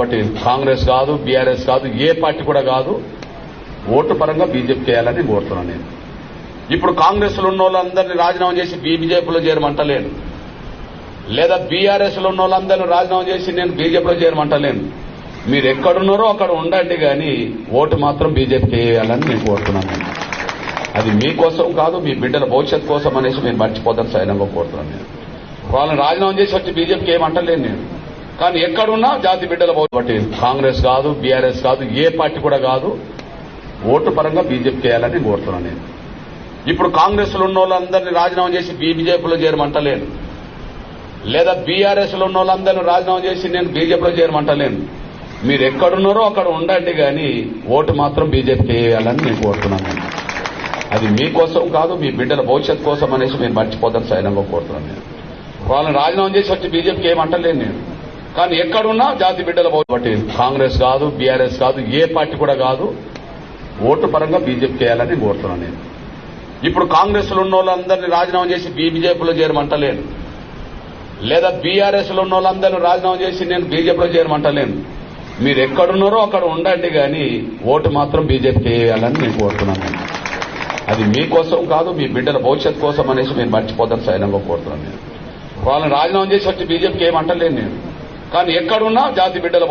కాబట్టి కాంగ్రెస్ కాదు బీఆర్ఎస్ కాదు ఏ పార్టీ కూడా కాదు. ఓటు పరంగా బీజేపీ చేయాలని కోరుతున్నాను నేను. ఇప్పుడు కాంగ్రెస్లో ఉన్న వాళ్ళందరినీ రాజీనామా చేసి బీజేపీలో చేరమంటలేను. లేదా బీఆర్ఎస్లో ఉన్న వాళ్ళందరినీ రాజీనామా చేసి నేను బీజేపీలో చేరమంటలేను. మీరు ఎక్కడున్నారో అక్కడ ఉండండి కానీ ఓటు మాత్రం బీజేపీకి వేయాలని నేను కోరుతున్నాను. అది మీకోసం కాదు మీ బిడ్డల భవిష్యత్ కోసం అనేసి మీరు మర్చిపోతారు సైనంగా కోరుతున్నాను నేను. వాళ్ళని రాజీనామా చేసి వచ్చి బీజేపీకి ఏమంటలేను నేను. కానీ ఎక్కడున్నా జాతి బిడ్డల కాబట్టి కాంగ్రెస్ కాదు బీఆర్ఎస్ కాదు ఏ పార్టీ కూడా కాదు. ఓటు పరంగా బీజేపీ చేయాలని కోరుతున్నాను నేను. ఇప్పుడు కాంగ్రెస్లో ఉన్న వాళ్ళందరినీ రాజీనామా చేసి బీజేపీలో చేరమంటలేను. లేదా బీఆర్ఎస్లో ఉన్న వాళ్ళందరినీ రాజీనామా చేసి నేను బీజేపీలో చేరమంటలేను. మీరు ఎక్కడున్నారో అక్కడ ఉండండి కానీ ఓటు మాత్రం బీజేపీకి వేయాలని నేను కోరుతున్నాను నేను. అది మీకోసం కాదు మీ బిడ్డల భవిష్యత్ కోసం అనేసి మీరు మర్చిపోతాను సైనంగా కోరుతున్నాను నేను. వాళ్ళని రాజీనామా చేసి వచ్చి బీజేపీకి ఏమంటలేను నేను. కానీ ఎక్కడున్నా జాతి బిడ్డల బట్టి కాంగ్రెస్ కాదు బీఆర్ఎస్ కాదు ఏ పార్టీ కూడా కాదు. ఓటు పరంగా బీజేపీ చేయాలని కోరుతున్నాను నేను. ఇప్పుడు కాంగ్రెస్లో ఉన్న వాళ్ళందరినీ రాజీనామా చేసి బీజేపీలో చేరమంటలేను. లేదా బీఆర్ఎస్లో ఉన్న వాళ్ళందరినీ రాజీనామా చేసి నేను బీజేపీలో చేరమంటలేను. మీరు ఎక్కడున్నారో అక్కడ ఉండండి కానీ ఓటు మాత్రం బీజేపీ చేయాలని నేను కోరుతున్నాను అది మీకోసం కాదు మీ బిడ్డల భవిష్యత్ కోసం అనేసి మీరు మర్చిపోతారు సైనంగా కోరుతున్నాను నేను. వాళ్ళని రాజీనామా చేసి వచ్చి బీజేపీకి ఏమంటలేను నేను. కానీ ఎక్కడున్నా జాతి బిడ్డల